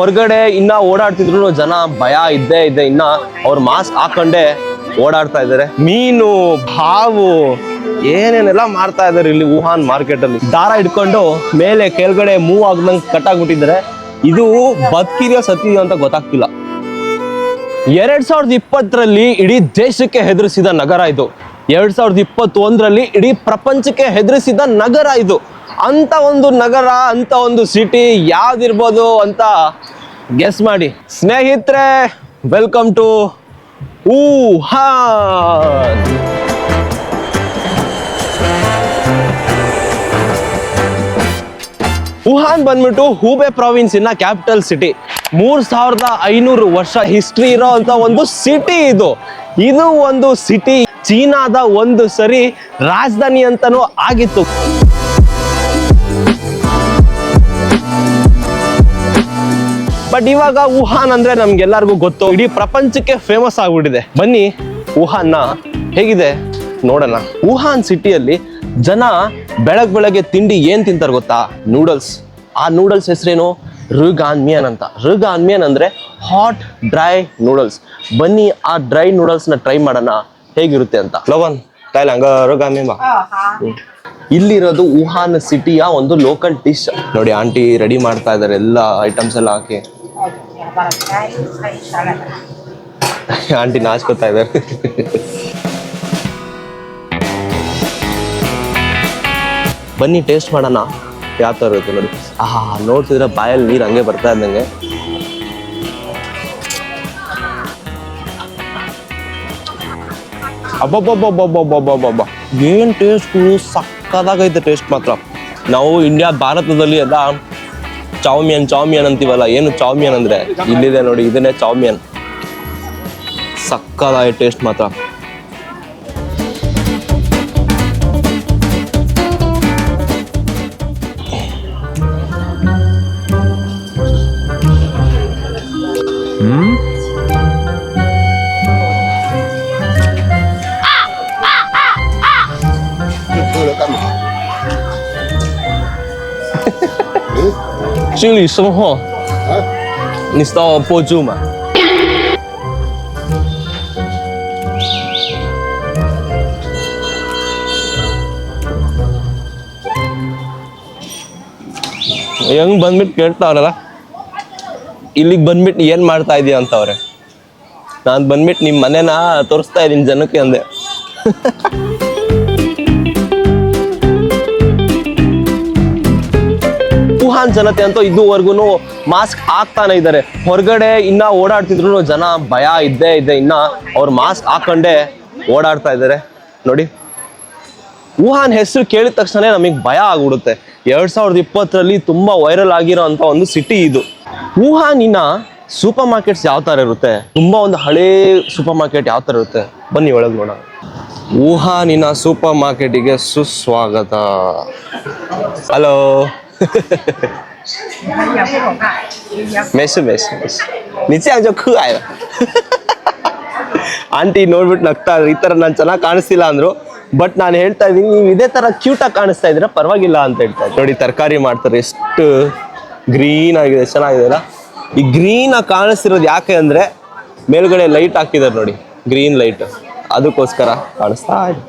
ಹೊರಗಡೆ ಇನ್ನ ಓಡಾಡ್ತಿದ್ರು, ಜನ ಭಯ ಇದ್ದೇ ಇದೆ ಇನ್ನ ಅವ್ರ ಮಾಸ್ಕ್ ಹಾಕೊಂಡೆ ಓಡಾಡ್ತಾ ಇದ್ದಾರೆ ಮೀನು, ಹಾವು, ಏನೇನೆಲ್ಲ ಮಾಡ್ತಾ ಇದಾರೆ ಇಲ್ಲಿ ವುಹಾನ್ ಮಾರ್ಕೆಟ್ ಅಲ್ಲಿ. ದಾರ ಇಟ್ಕೊಂಡು ಮೇಲೆ ಕೆಳಗಡೆ ಮೂವ್ ಆಗ್ದಂಗ್ ಕಟ್ಟಾಗ್ಬಿಟ್ಟಿದ್ದಾರೆ ಇದು ಬದುಕಿದೆಯೋ ಸತ್ತಿದೆಯೋ ಅಂತ ಗೊತ್ತಾಗ್ತಿಲ್ಲ. ಎರಡ್ ಸಾವಿರದ ಇಪ್ಪತ್ತರಲ್ಲಿ ಇಡೀ ದೇಶಕ್ಕೆ ಹೆದರಿಸಿದ ನಗರ ಇದು. ಎರಡ್ ಸಾವಿರದ ಇಪ್ಪತ್ತೊಂದರಲ್ಲಿ ಇಡೀ ಪ್ರಪಂಚಕ್ಕೆ ಹೆದರಿಸಿದ ನಗರ ಇದು. ಅಂತ ಒಂದು ನಗರ, ಅಂತ ಒಂದು ಸಿಟಿ ಯಾವ್ದಿರ್ಬೋದು ಅಂತ ಗೆಸ್ ಮಾಡಿ. ಸ್ನೇಹಿತರೆ ವೆಲ್ಕಮ್ ಟು ಊಹಾನ್. ವುಹಾನ್ ಬಂದ್ಬಿಟ್ಟು ಹೂಬೆ ಪ್ರಾವಿನ್ಸ್ ಇನ್ನ ಕ್ಯಾಪಿಟಲ್ ಸಿಟಿ ಮೂರ್ ಸಾವಿರದ ಐನೂರು ವರ್ಷ ಹಿಸ್ಟ್ರಿ ಇರೋ ಅಂತ ಒಂದು ಸಿಟಿ ಇದು. ಇದು ಒಂದು ಸಿಟಿ ಚೀನಾದ ಒಂದು ಸರಿ ರಾಜಧಾನಿ ಅಂತಾನೂ ಆಗಿತ್ತು. ಬಟ್ ಇವಾಗ ವುಹಾನ್ ಅಂದ್ರೆ ನಮ್ಗೆಲ್ಲರಿಗೂ ಗೊತ್ತು. ಇಡೀ ಪ್ರಪಂಚಕ್ಕೆ ಫೇಮಸ್ ಆಗ್ಬಿಟ್ಟಿದೆ. ಬನ್ನಿ ವುಹಾನ್ನ ಹೇಗಿದೆ ನೋಡೋಣ. ವುಹಾನ್ ಸಿಟಿಯಲ್ಲಿ ಜನ ಬೆಳಗ್ ಬೆಳಗ್ಗೆ ತಿಂಡಿ ಏನ್ ತಿಂತಾರೆ ಗೊತ್ತಾ? ನೂಡಲ್ಸ್. ಆ ನೂಡಲ್ಸ್ ಹೆಸರೇನು? ರುಗಾನ್ ಮಿಯನ್ ಅಂತ. ರುಗಾನ್ಮಿಯನ್ ಅಂದ್ರೆ ಹಾಟ್ ಡ್ರೈ ನೂಡಲ್ಸ್ ಬನ್ನಿ ಆ ಡ್ರೈ ನೂಡಲ್ಸ್ನ ಟ್ರೈ ಮಾಡೋಣ. ಹೇಗಿರುತ್ತೆ ಅಂತ. ಲವನ್ ತಾಯ್ಲ ಹಂಗ ರುಗಾನ್ ಬಾ. ಹ್ಮ್. ಇಲ್ಲಿರೋದು ವುಹಾನ್ ಸಿಟಿಯ ಒಂದು ಲೋಕಲ್ ಡಿಶ್ ನೋಡಿ ಆಂಟಿ ರೆಡಿ ಮಾಡ್ತಾ ಇದಾರೆ ಎಲ್ಲ ಐಟಮ್ಸ್ ಎಲ್ಲ ಹಾಕಿ. ಆಂಟಿ ನಾಚ್ಕೋತಾ ಇದ್ದಾರೆ. ಬನ್ನಿ ಟೇಸ್ಟ್ ಮಾಡೋಣ. ಯಾವ ಥರ ಇರುತ್ತೆ ನೋಡಿ. ಆಹಾ, ನೋಡ್ತಿದ್ರೆ ಬಾಯಲ್ಲಿ ನೀರು ಹಂಗೆ ಬರ್ತಾ ಇದ್ದಂಗೆ. ಅಬ್ಬಬ್ಬಬ್ಬಬ್ಬಬ್ಬಬ್ಬಬ್ಬ ಏನು ಟೇಸ್ಟು ಸಕ್ಕದಾಗೈತೆ ಟೇಸ್ಟ್ ಮಾತ್ರ. ನಾವು ಇಂಡಿಯಾ ಭಾರತದಲ್ಲಿ ಎಲ್ಲ ಚೌಮಿಯನ್ ಚೌಮಿಯನ್ ಅಂತೀವಲ್ಲ ಏನು ಚೌಮಿಯನ್ ಅಂದ್ರೆ? ಇಲ್ಲಿದೆ ನೋಡಿ ಇದನ್ನೇ ಚೌಮಿಯನ್ ಸಕ್ಕದಾಗಿ ಟೇಸ್ಟ್ ಮಾತ್ರ. 经理生活，你知道播住吗？ಹೆಂಗ್ ಬಂದ್ಬಿಟ್ಟು ಕೇಳ್ತಾವ್ರಲ್ಲ ಇಲ್ಲಿಗೆ ಬಂದ್ಬಿಟ್ಟು ಏನ್ ಮಾಡ್ತಾ ಇದೀಯ ಅಂತವ್ರೆ ನಾನು ಬಂದ್ಬಿಟ್ಟು ನಿಮ್ಮ ಮನೆನ ತೋರಿಸ್ತಾ ಇದೀನಿ ಜನಕ್ಕೆ ಅಂದೆ ವುಹಾನ್ ಜನತೆ ಅಂತೂ ಇದುವರೆಗೂ ಮಾಸ್ಕ್ ಹಾಕ್ತಾನೆ ಇದ್ದಾರೆ. ಹೊರಗಡೆ ಇನ್ನ ಓಡಾಡ್ತಿದ್ರು ಜನ ಭಯ ಇದ್ದೇ ಇದೆ. ಇನ್ನ ಅವ್ರು ಮಾಸ್ಕ್ ಹಾಕೊಂಡೆ ಓಡಾಡ್ತಾ ಇದ್ದಾರೆ. ನೋಡಿ. ವುಹಾನ್ ಹೆಸರು ಕೇಳಿದ ತಕ್ಷಣ ನಮಗೆ ಭಯ ಆಗ್ಬಿಡುತ್ತೆ. ಎರಡ್ ಸಾವಿರದ ಇಪ್ಪತ್ತರಲ್ಲಿ ತುಂಬಾ ವೈರಲ್ ಆಗಿರೋ ಅಂತ ಒಂದು ಸಿಟಿ ಇದು. ವುಹಾನಿನ ಸೂಪರ್ ಮಾರ್ಕೆಟ್ಸ್ ಯಾವ ತರ ಇರುತ್ತೆ? ತುಂಬಾ ಒಂದು ಹಳೇ ಸೂಪರ್ ಮಾರ್ಕೆಟ್ ಯಾವ ತರ ಇರುತ್ತೆ? ಬನ್ನಿ ಒಳಗೆ ನೋಡೋಣ. ವುಹಾನಿನ ಸೂಪರ್ ಮಾರ್ಕೆಟಿಗೆ ಸುಸ್ವಾಗತ. ಹಲೋ 没事没事没事，你这样就可爱了。ಆಂಟಿ ನೋಡ್ಬಿಟ್ಟು ನಗ್ತಾ ಇದ್ರು ಈ ತರ ನಾನು ಚೆನ್ನಾಗಿ ಕಾಣಿಸ್ತಿಲ್ಲ ಅಂದ್ರು ಬಟ್ ನಾನು ಹೇಳ್ತಾ ಇದೀನಿ ನೀವು ಇದೇ ತರ ಕ್ಯೂಟ್ ಆಗಿ ಕಾಣಿಸ್ತಾ ಇದ್ದೀರಾ ಪರವಾಗಿಲ್ಲ ಅಂತ ಹೇಳ್ತಾ ಇದ್ದೀನಿ ನೋಡಿ ತರಕಾರಿ ಮಾಡ್ತಾರೆ ಎಷ್ಟು ಗ್ರೀನ್ ಆಗಿದೆ ಚೆನ್ನಾಗಿದೆ ಅಲ್ಲ ಈ ಗ್ರೀನ್ ಆಗಿ ಕಾಣಿಸ್ತಿರೋದು ಯಾಕೆ ಅಂದ್ರೆ ಮೇಲ್ಗಡೆ ಲೈಟ್ ಹಾಕಿದ್ದಾರೆ ನೋಡಿ ಗ್ರೀನ್ ಲೈಟ್ ಅದಕ್ಕೋಸ್ಕರ ಕಾಣಿಸ್ತಾ ಇದೆ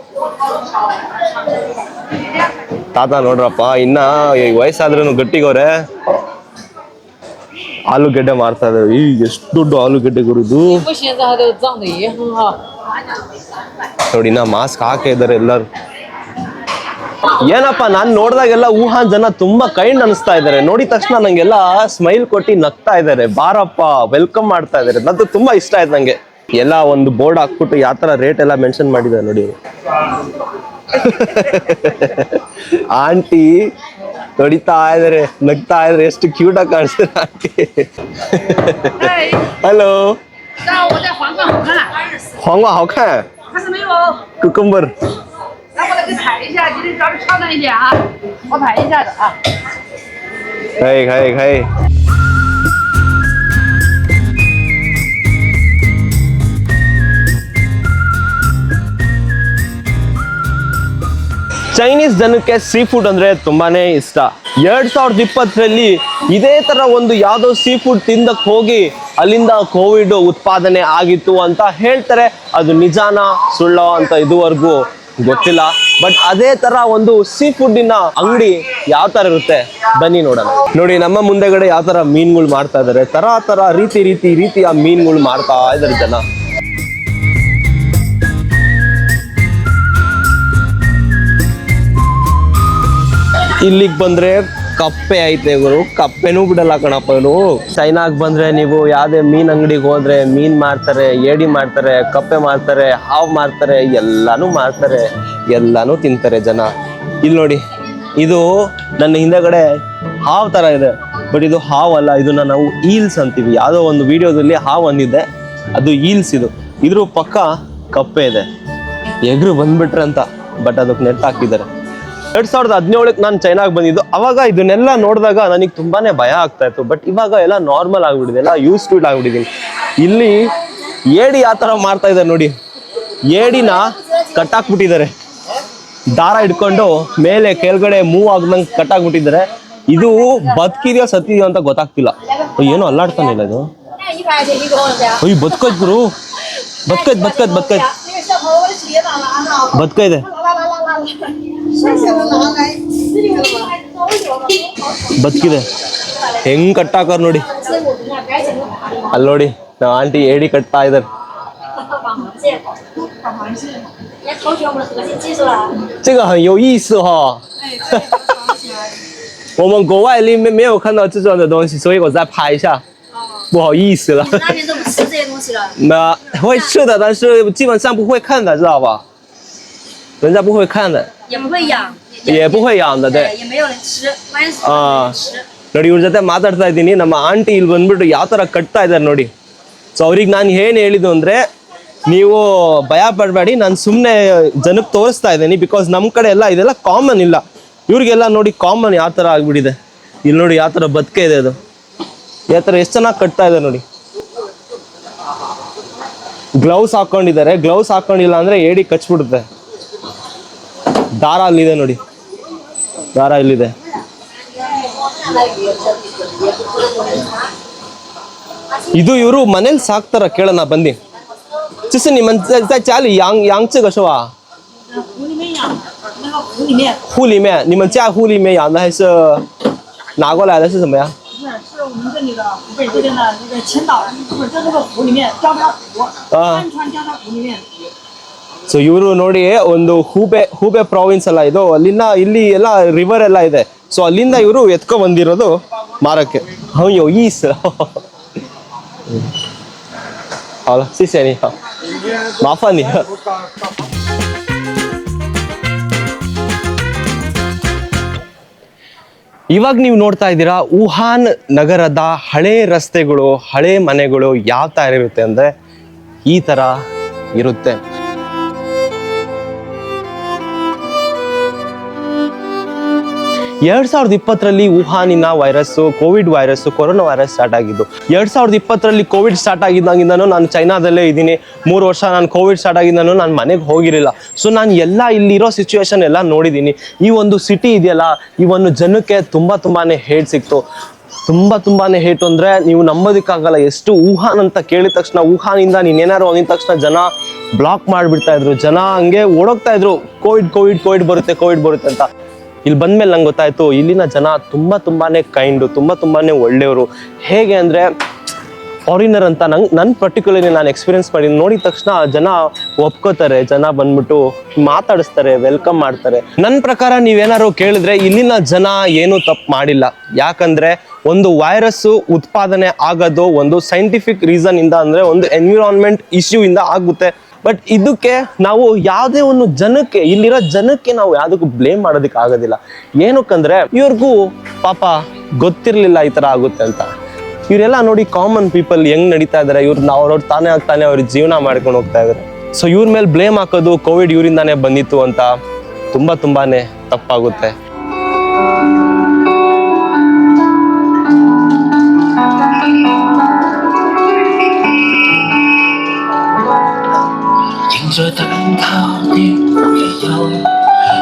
ತಾತ ನೋಡ್ರಪ್ಪ, ಇನ್ನ ಈಗ ವಯಸ್ಸಾದ್ರೂ ಗಟ್ಟಿಗೋರೆ. ಆಲೂಗಡ್ಡೆ ಮಾರ್ತಾ ಇದಾರೆ ಈ ಎಷ್ಟು ದೊಡ್ಡ ಆಲೂಗಡ್ಡೆ ಗುರುದು. ನೋಡಿ ನಾ ಮಾಸ್ಕ್ ಹಾಕೇ ಇದಾರೆ ಎಲ್ಲರೂ. ಏನಪ್ಪ, ನಾನ್ ನೋಡಿದಾಗೆಲ್ಲ ಊಹಾನ್ ಜನ ತುಂಬಾ ಕೈಂಡ್ ಅನಿಸ್ತಾ ಇದಾರೆ ನೋಡಿದ ತಕ್ಷಣ ನಂಗೆಲ್ಲ ಸ್ಮೈಲ್ ಕೊಟ್ಟಿ ನಗ್ತಾ ಇದ್ದಾರೆ. ಬಾರಪ್ಪ ವೆಲ್ಕಮ್ ಮಾಡ್ತಾ ಇದ್ದಾರೆ. ನಂದು ತುಂಬಾ ಇಷ್ಟ ಆಯ್ತು ನಂಗೆ. ಎಲ್ಲ ಒಂದು ಬೋರ್ಡ್ ಹಾಕ್ಬಿಟ್ಟು ಯಾವ ತರ ರೇಟ್ ಎಲ್ಲ ಮೆನ್ಷನ್ ಮಾಡಿದ ನೋಡಿ. ಆಂಟಿ ತೊಡಿತಾ ಇದಾರೆ, ನಗ್ತಾ ಇದ್ರೆ, ಎಷ್ಟು ಕ್ಯೂಟ್ ಆಗಿ ಕಾಣಿಸ್ತಾರೆ ಆಂಟಿ. ಹಲೋ ಹೊಂಗ ಹೊಕ cucumber hi hi hi Chinese ಜನಕ್ಕೆ ಸೀ ಫುಡ್ ಅಂದ್ರೆ ತುಂಬಾನೇ ಇಷ್ಟ. ಎರಡ್ ಸಾವಿರದ ಇಪ್ಪತ್ತರಲ್ಲಿ ಇದೇ ತರ ಒಂದು ಯಾವುದೋ ಸೀ ಫುಡ್ ತಿಂದಕ್ಕೆ ಹೋಗಿ ಅಲ್ಲಿಂದ ಕೋವಿಡ್ ಉತ್ಪಾದನೆ ಆಗಿತ್ತು ಅಂತ ಹೇಳ್ತಾರೆ. ಅದು ನಿಜಾನ, ಸುಳ್ಳೋ ಅಂತ ಇದುವರೆಗೂ ಗೊತ್ತಿಲ್ಲ. ಬಟ್ ಅದೇ ತರ ಒಂದು ಸೀ ಫುಡ್ಡಿನ ಅಂಗಡಿ ಯಾವ ತರ ಇರುತ್ತೆ? ಬನ್ನಿ ನೋಡೋಣ. ನೋಡಿ, ನಮ್ಮ ಮುಂದೆಗಡೆ ಯಾವ ತರ ಮೀನ್ಗಳು ಮಾಡ್ತಾ ಇದಾರೆ. ತರ ತರ ರೀತಿ ರೀತಿ ರೀತಿಯ ಮೀನ್ಗಳು ಮಾಡ್ತಾ ಇದಾರೆ ಜನ. ಇಲ್ಲಿಗೆ ಬಂದ್ರೆ ಕಪ್ಪೆ ಐತೆ ಗುರು. ಕಪ್ಪೆನೂ ಬಿಡಲ್ಲ ಕಣಪ್ಪ ಇವರು. ಚೈನಾಗ್ ಬಂದ್ರೆ ನೀವು ಯಾವ್ದೇ ಮೀನ್ ಅಂಗಡಿಗೆ ಹೋದ್ರೆ ಮೀನ್ ಮಾರ್ತಾರೆ, ಏಡಿ ಮಾರ್ತಾರೆ, ಕಪ್ಪೆ ಮಾರ್ತಾರೆ, ಹಾವು ಮಾರ್ತಾರೆ, ಎಲ್ಲಾನು ಮಾರ್ತಾರೆ, ಎಲ್ಲಾನು ತಿಂತಾರೆ ಜನ. ಇಲ್ಲಿ ನೋಡಿ, ಇದು ನನ್ನ ಹಿಂದೆಗಡೆ ಹಾವು ತರ ಇದೆ, ಬಟ್ ಇದು ಹಾವು ಅಲ್ಲ, ಇದನ್ನ ನಾವು ಈಲ್ಸ್ ಅಂತೀವಿ. ಯಾವುದೋ ಒಂದು ವಿಡಿಯೋದಲ್ಲಿ ಹಾವು ಅಂದಿದ್ದೆ, ಅದು ಈಲ್ಸ್ ಇದು. ಇದ್ರ ಪಕ್ಕ ಕಪ್ಪೆ ಇದೆ. ಎಗ್ರು ಬಂದ್ಬಿಟ್ರೆ ಅಂತ ಬಟ್ ಅದಕ್ಕೆ ನೆಟ್ ಹಾಕಿದ್ದಾರೆ. ಎರಡ್ ಸಾವಿರದ ಹದಿನೇಳಕ್ಕೆ ನಾನು ಚೈನಾಗೆ ಬಂದಿದ್ದು. ಅವಾಗ ಇದನ್ನೆಲ್ಲ ನೋಡಿದಾಗ ನನಗೆ ತುಂಬಾನೇ ಭಯ ಆಗ್ತಾ ಇತ್ತು. ಬಟ್ ಇವಾಗ ಎಲ್ಲ ನಾರ್ಮಲ್ ಆಗ್ಬಿಟ್ಟಿದೆ. ಎಲ್ಲ ಯೂಸ್ ಟು ಇಟ್ ಇಲ್ಲಿ ಏಡಿ ಆ ಥರ ಮಾಡ್ತಾ ಇದ್ದಾರೆ ನೋಡಿ. ಏಡಿನ ಕಟ್ಟಾಕ್ಬಿಟ್ಟಿದ್ದಾರೆ. ದಾರ ಇಟ್ಕೊಂಡು ಮೇಲೆ ಕೆಳಗಡೆ ಮೂವ್ ಆಗ್ದಂಗೆ ಕಟ್ಟಾಕ್ಬಿಟ್ಟಿದ್ದಾರೆ. ಇದು ಬದುಕಿದೆಯೋ ಸತ್ತಿದೆಯೋ ಅಂತ ಗೊತ್ತಾಗ್ತಿಲ್ಲ. ಏನೋ ಅಲ್ಲಾಡ್ತಾನಿಲ್ಲ ಇದು. ಅಯ್ಯೋ ಬದುಕೋದ್ ಗುರು. ಬದ್ಕೋದ್ ಬದುಕೈತ್ ಬದುಕೈತ್ ಬದುಕೈದೆ 啦啦啦啦啦啦，是现在拿来，这个吗？ ಬದುಕಿದೆ ಹೆಂಗ್ ಕಟ್ಟಾಕರ್ ನೋಡಿ 这我们那该怎么打的？ ಅಲ್ಲಿ ನೋಡಿ ನಾವು ಆಂಟಿ ಏಡಿ ಕಟ್ತಾ ಇದಾರೆ 绑螃蟹，绑螃蟹，人家同学我们的核心技术了。这个很有意思哈、哎，这个绑起来。我们国外里面没有看到这种的东西，所以我再拍一下，不好意思了。那边都不吃这些东西了。那会吃的，但是基本上不会看的，知道吧？ 人家不会看的，也不会养，也不会养的，对。也没有人吃，关键是啊没人吃。 ನೋಡಿ ಇವ್ರ ಜೊತೆ ಮಾತಾಡ್ತಾ ಇದ್ದೀನಿ ನಮ್ಮ ಆಂಟಿ ಇಲ್ಲಿ ಬಂದ್ಬಿಟ್ಟು ಯಾವ ಥರ ಕಟ್ತಾ ಇದ್ದಾರೆ ನೋಡಿ ಸೊ ಅವ್ರಿಗೆ ನಾನು ಏನು ಹೇಳಿದ್ದು ಅಂದರೆ ನೀವು ಭಯ ಪಡಬೇಡಿ ನಾನು ಸುಮ್ಮನೆ ಜನಕ್ಕೆ ತೋರಿಸ್ತಾ ಇದ್ದೀನಿ ಬಿಕಾಸ್ ನಮ್ಮ ಕಡೆ ಎಲ್ಲ ಇದೆಲ್ಲ ಕಾಮನ್ ಇಲ್ಲ ಇವ್ರಿಗೆಲ್ಲ ನೋಡಿ ಕಾಮನ್ ಯಾವ ಥರ ಆಗ್ಬಿಟ್ಟಿದೆ ಇಲ್ಲಿ ನೋಡಿ ಯಾವ ಥರ ಬದುಕೆ ಇದೆ ಅದು ಯಾವ ಥರ ಎಷ್ಟು ಚೆನ್ನಾಗಿ ಕಟ್ತಾ ಇದೆ ನೋಡಿ ಗ್ಲೌಸ್ ಹಾಕೊಂಡಿದ್ದಾರೆ ಗ್ಲೌಸ್ ಹಾಕೊಂಡಿಲ್ಲ ಅಂದರೆ ಏಡಿ ಕಚ್ಬಿಡುತ್ತೆ ದಾರ ಅಲ್ಲಿದೆ ನೋಡಿ ದಾರ ಇಲ್ಲಿದೆ ಇದು ಇವರು ಮನೇಲಿ ಸಾಕ್ತಾರ ಕೇಳೋಣ ಬಂದು 这是你们在在家里养养这个是吧？湖里面养，那个湖里面湖里面，你们家湖里面养的还是拿过来的是什么呀？不是是我们这里的湖北这边的那个青岛，不是在那个湖里面交叉湖，啊汉川交叉湖里面。 ಸೊ ಇವರು ನೋಡಿ ಒಂದು ಹೂಬೆ ಹೂಬೆ ಪ್ರಾವಿನ್ಸ್ ಎಲ್ಲ ಇದು. ಅಲ್ಲಿಂದ ಇಲ್ಲಿ ಎಲ್ಲ ರಿವರ್ ಎಲ್ಲ ಇದೆ. ಸೊ ಅಲ್ಲಿಂದ ಇವರು ಎತ್ಕೊ ಬಂದಿರೋದು ಮಾರಕ್ಕೆ. ಅಯ್ಯೋ, ಈ ಸರ್ ಸಿಸೇನಿ ಮಾಫಾನಿ ಇವಾಗ ನೀವು ನೋಡ್ತಾ ಇದ್ದೀರಾ, ವುಹಾನ್ ನಗರದ ಹಳೆ ರಸ್ತೆಗಳು, ಹಳೆ ಮನೆಗಳು ಯಾವ ಥರ ಇರುತ್ತೆ ಅಂದರೆ ಈ ಥರ ಇರುತ್ತೆ. ಎರಡ್ ಸಾವಿರದ ಇಪ್ಪತ್ತರಲ್ಲಿ ವುಹಾನಿನ virus Covid virus corona virus start ಆಗಿದ್ದು. ಎರಡ್ ಸಾವಿರದ ಇಪ್ಪತ್ತರಲ್ಲಿ ಕೋವಿಡ್ ಸ್ಟಾರ್ಟ್ ಆಗಿದ್ದಾಗಿಂದನೂ ನಾನು ಚೈನಾದಲ್ಲೇ ಇದ್ದೀನಿ. ಮೂರು ವರ್ಷ ನಾನು ಕೋವಿಡ್ ಸ್ಟಾರ್ಟ್ ಆಗಿದ್ದಾನು ನಾನು ಮನೆಗೆ ಹೋಗಿರಲಿಲ್ಲ. ಸೊ ನಾನು ಎಲ್ಲ ಇಲ್ಲಿರೋ ಸಿಚುವೇಶನ್ ಎಲ್ಲ ನೋಡಿದ್ದೀನಿ. ಈ ಒಂದು ಸಿಟಿ ಇದೆಯಲ್ಲ, ಈ ಒಂದು ಜನಕ್ಕೆ ತುಂಬಾ ತುಂಬಾನೇ ಹೇಟ್ ಸಿಕ್ತು. ತುಂಬಾ ಹೇಟು ಹೇಟ್ ಅಂದ್ರೆ ನೀವು ನಂಬೋದಕ್ಕಾಗಲ್ಲ. ಎಷ್ಟು ಊಹಾನ್ ಅಂತ ಕೇಳಿದ ತಕ್ಷಣ, ವುಹಾನಿಂದ ನೀನೇನಾರು ಅಂದಿದ ತಕ್ಷಣ ಜನ ಬ್ಲಾಕ್ ಮಾಡಿಬಿಡ್ತಾ ಇದ್ರು. ಜನ ಹಂಗೆ ಓಡೋಗ್ತಾ ಇದ್ರು. ಕೋವಿಡ್ ಕೋವಿಡ್ ಕೋವಿಡ್ ಬರುತ್ತೆ ಕೋವಿಡ್ ಬರುತ್ತೆ ಅಂತ. ಇಲ್ಲಿ ಬಂದ್ಮೇಲೆ ನಂಗೆ ಗೊತ್ತಾಯ್ತು, ಇಲ್ಲಿನ ಜನ ತುಂಬಾ ತುಂಬಾನೇ ಕೈಂಡು ತುಂಬಾ ತುಂಬಾನೇ ಒಳ್ಳೆಯವರು. ಹೇಗೆ ಅಂದ್ರೆ ಫಾರಿನರ್ ಅಂತ ನಂಗೆ ನನ್ನ ಪರ್ಟಿಕ್ಯುಲರ್ಲಿ ನಾನು ಎಕ್ಸ್ಪೀರಿಯನ್ಸ್ ಮಾಡಿ, ನೋಡಿದ ತಕ್ಷಣ ಜನ ಒಪ್ಕೋತಾರೆ, ಜನ ಬಂದ್ಬಿಟ್ಟು ಮಾತಾಡಿಸ್ತಾರೆ ವೆಲ್ಕಮ್ ಮಾಡ್ತಾರೆ. ನನ್ನ ಪ್ರಕಾರ ನೀವೇನಾದ್ರು ಕೇಳಿದ್ರೆ ಇಲ್ಲಿನ ಜನ ಏನು ತಪ್ಪು ಮಾಡಿಲ್ಲ. ಯಾಕಂದ್ರೆ ಒಂದು ವೈರಸ್ಸು ಉತ್ಪಾದನೆ ಆಗೋದು ಒಂದು ಸೈಂಟಿಫಿಕ್ ರೀಸನ್ ಇಂದ ಅಂದ್ರೆ ಒಂದು ಎನ್ವಿರಾನ್ಮೆಂಟ್ ಇಶ್ಯೂ ಇಂದ ಆಗುತ್ತೆ. ಬಟ್ ಇದಕ್ಕೆ ನಾವು ಯಾವುದೇ ಒಂದು ಜನಕ್ಕೆ, ಇಲ್ಲಿರೋ ಜನಕ್ಕೆ ನಾವು ಯಾವುದಕ್ಕೂ ಬ್ಲೇಮ್ ಮಾಡೋದಕ್ಕೆ ಆಗೋದಿಲ್ಲ. ಏನಕ್ಕಂದ್ರೆ, ಇವ್ರಿಗೂ ಪಾಪ ಗೊತ್ತಿರಲಿಲ್ಲ ಈ ಥರ ಆಗುತ್ತೆ ಅಂತ. ಇವರೆಲ್ಲ ನೋಡಿ ಕಾಮನ್ ಪೀಪಲ್ ಹೆಂಗ್ ನಡೀತಾ ಇದಾರೆ, ಇವ್ರು ಅವ್ರವ್ರು ತಾನೇ ಆಗ್ತಾನೆ ಅವ್ರ ಜೀವನ ಮಾಡ್ಕೊಂಡು ಹೋಗ್ತಾ ಇದಾರೆ. ಸೊ ಇವ್ರ ಮೇಲೆ ಬ್ಲೇಮ್ ಹಾಕೋದು ಕೋವಿಡ್ ಇವರಿಂದಾನೇ ಬಂದಿತ್ತು ಅಂತ ತುಂಬಾ ತುಂಬಾನೇ ತಪ್ಪಾಗುತ್ತೆ. 仍在等他的回音，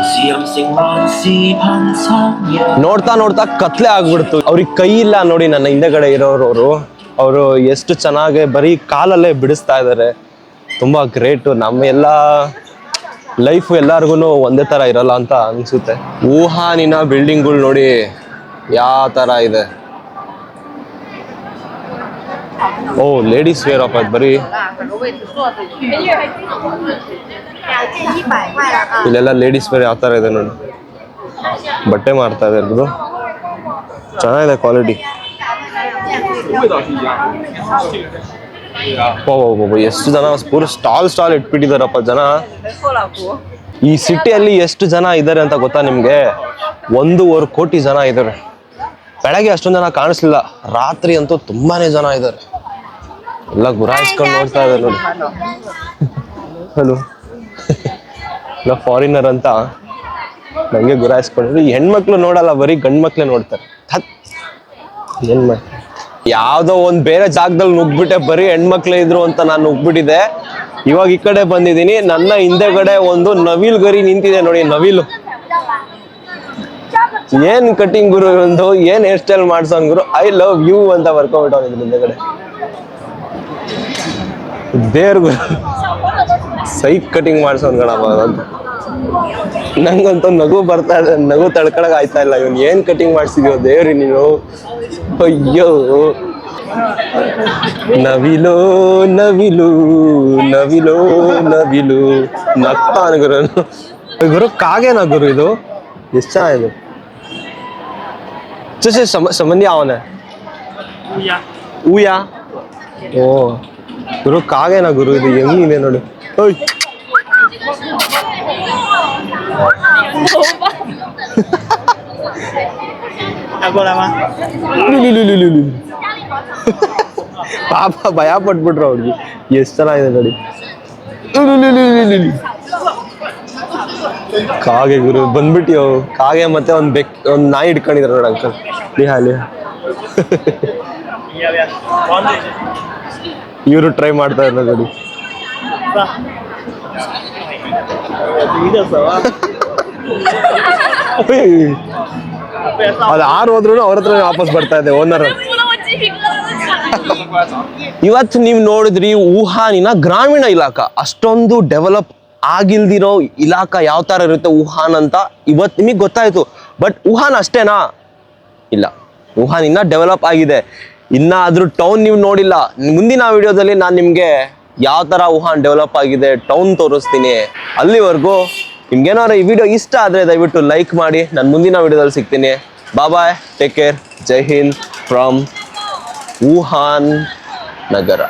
是任 成万事喷苍阳。 ನೋಡ್ತಾ ನೋಡ್ತಾ ಕತ್ಲೆ ಆಗ್ಬಿಡ್ತು ಅವ್ರಿಗೆ ಕೈ ಇಲ್ಲ ನೋಡಿ ನನ್ನ ಹಿಂದೆಗಡೆ ಇರೋರು ಅವರು ಅವರು ಎಷ್ಟು ಚೆನ್ನಾಗಿ ಬರೀ ಕಾಲಲ್ಲೇ ಬಿಡಿಸ್ತಾ ಇದ್ದಾರೆ ತುಂಬಾ ಗ್ರೇಟು ನಮ್ಮ ಎಲ್ಲ ಲೈಫ್ ಎಲ್ಲರಿಗೂ ಒಂದೇ ತರ ಇರಲ್ಲ ಅಂತ ಅನ್ಸುತ್ತೆ ವುಹಾನಿನ ಬಿಲ್ಡಿಂಗ್ಗಳು ನೋಡಿ ಯಾವ ತರ ಇದೆ ಓ ಲೇಡೀಸ್ ವೇರ್ ಆಫ್ ಅದು ಬರೀ. ಇಲ್ಲೆಲ್ಲ ಲೇಡೀಸ್ ವೇರ್ ಯಾವ ಥರ ಇದೆ ನೋಡಿ. ಬಟ್ಟೆ ಮಾರ್ತಾ ಇದೆ ಎಲ್ಲರೂ ಚೆನ್ನಾಗಿದೆ ಕ್ವಾಲಿಟಿ ಎಷ್ಟು ಜನ ಪೂರ್ ಸ್ಟಾಲ್ ಸ್ಟಾಲ್ ಇಟ್ಬಿಟ್ಟಿದಾರಪ್ಪ ಜನ. ಈ ಸಿಟಿಯಲ್ಲಿ ಎಷ್ಟು ಜನ ಇದ್ದಾರೆ ಅಂತ ಗೊತ್ತಾ ನಿಮಗೆ? ಒಂದೂವರೆ ಕೋಟಿ ಜನ ಇದಾರೆ ಬೆಳಗ್ಗೆ ಅಷ್ಟೊಂದು ಜನ ಕಾಣಿಸ್ಲಿಲ್ಲ. ರಾತ್ರಿ ಅಂತೂ ತುಂಬಾನೇ ಜನ ಇದಾರೆ ಎಲ್ಲ ಗುರಾಯಿಸ್ಕೊಂಡು ನೋಡ್ತಾ ಇದ್ದಾರೆ ನೋಡಿ. ಹಲೋ ಎಲ್ಲ ಫಾರಿನರ್ ಅಂತ ನಂಗೆ ಗುರಾಯಿಸ್ಕೊಂಡ್ರು ಹೆಣ್ಮಕ್ಳು ನೋಡಲ್ಲ, ಬರೀ ಗಂಡ್ ಮಕ್ಳೇ ನೋಡ್ತಾರೆ. ಏನ್ ಯಾವ್ದೋ ಒಂದ್ ಬೇರೆ ಜಾಗದಲ್ಲಿ ನುಗ್ಬಿಟ್ಟೆ ಬರೀ ಹೆಣ್ಮಕ್ಳೇ ಇದ್ರು ಅಂತ ನಾನು ನುಗ್ಬಿಟ್ಟಿದೆ ಇವಾಗ ಈ ಕಡೆ ಬಂದಿದ್ದೀನಿ. ನನ್ನ ಹಿಂದೆಗಡೆ ಒಂದು ನವಿಲ್ ಗರಿ ನಿಂತಿದೆ ನೋಡಿ, ನವಿಲು. ಏನ್ ಕಟಿಂಗ್ ಗುರು ಒಂದು ಏನ್ ಹೇರ್ ಸ್ಟೈಲ್ ಮಾಡ್ಸೋನ್ ಗುರು? ಐ ಲವ್ ಯು ಅಂತ ಬರ್ಕೊಂಡ್ಬಿಟ್ಟು ಹಿಂದೆಗಡೆ. ದೇವ್ರಿಗೂ ಸೈಕ್ ಕಟಿಂಗ್ ಮಾಡಿಸೋನ್ ಗಣಪ ನಂಗಂತೂ ನಗು ಬರ್ತಾ ಇದೆ ನಗು ತಡ್ಕೊಳಕ್ ಆಯ್ತಾ ಇಲ್ಲ. ಇವನ್ ಏನ್ ಕಟಿಂಗ್ ಮಾಡ್ಸಿದ್ಯೋ ದೇವ್ರಿ ನೀನು. ಅಯ್ಯೋ. ನವಿಲೋ ನವಿಲು ನವಿಲೋ ನವಿಲು. ನಗ್ತಾನ ಗುರು ಗುರು ಕಾಗೇನ ಗುರು ಇದು? ಎಷ್ಟು ಚೆನ್ನಾಗಿದೆ ಚು ಸಮ ಸಂಬಂಧಿ ಅವನೇ. ಊಯ? ಓ. ಗುರು ಕಾಗೇನ ಗುರು ಇದು ಹೆಂಗಿದೆ ನೋಡಿ. ಓಯ್. ಪಾಪ ಭಯ ಪಟ್ಬಿಟ್ರು ಅವ್ರಿಗೆ. ಎಷ್ಟು ಚೆನ್ನಾಗಿದೆ ನೋಡಿ. ಕಾಗೆ ಗುರು ಬಂದ್ಬಿಟ್ಟಿಯೋ. ಕಾಗೆ ಮತ್ತೆ ಒಂದ್ ಬೆಕ್ ಒಂದ್ ನಾಯಿ ಇಟ್ಕೊಂಡಿದ್ರು ನೋಡಿ ಅಂಕಲ್. ಲಿಹಾ ಲಿಹಾ. ಇವರು ಟ್ರೈ ಮಾಡ್ತಾ ಇಲ್ಲ ನೋಡಿ. ಅದು ಆರು ಹೋದ್ರು ಅವ್ರ ಹತ್ರ ವಾಪಸ್ ಬರ್ತಾ ಇದೆ ಓನರ್ ಇವತ್ತು ನೀವು ನೋಡಿದ್ರಿ ವುಹಾನಿನ ಗ್ರಾಮೀಣ ಇಲಾಖಾ. ಅಷ್ಟೊಂದು ಡೆವಲಪ್ ಆಗಿಲ್ದಿರೋ ಇಲಾಖಾ ಯಾವ ತರ ಇರುತ್ತೆ ವುಹಾನ್ ಅಂತ ಇವತ್ ನಿಮಗೆ ಗೊತ್ತಾಯ್ತು. ಬಟ್ ವುಹಾನ್ ಅಷ್ಟೇನಾ? ಇಲ್ಲ. ವುಹಾನ್ ಇನ್ನ ಡೆವಲಪ್ ಆಗಿದೆ. ಇನ್ನ ಅದ್ರ ಟೌನ್ ನೀವು ನೋಡಿಲ್ಲ. ಮುಂದಿನ ವಿಡಿಯೋದಲ್ಲಿ ನಾನು ನಿಮ್ಗೆ ಯಾವ ತರ ವುಹಾನ್ ಡೆವಲಪ್ ಆಗಿದೆ ಟೌನ್ ತೋರಿಸ್ತೀನಿ. ಅಲ್ಲಿವರೆಗೂ ನಿಮ್ಗೇನಾದ್ರು ಈ ವಿಡಿಯೋ ಇಷ್ಟ ಆದ್ರೆ ದಯವಿಟ್ಟು ಲೈಕ್ ಮಾಡಿ. ನಾನು ಮುಂದಿನ ವಿಡಿಯೋದಲ್ಲಿ ಸಿಗ್ತೀನಿ. Bye take care Jai Hind from Wuhan Nagar.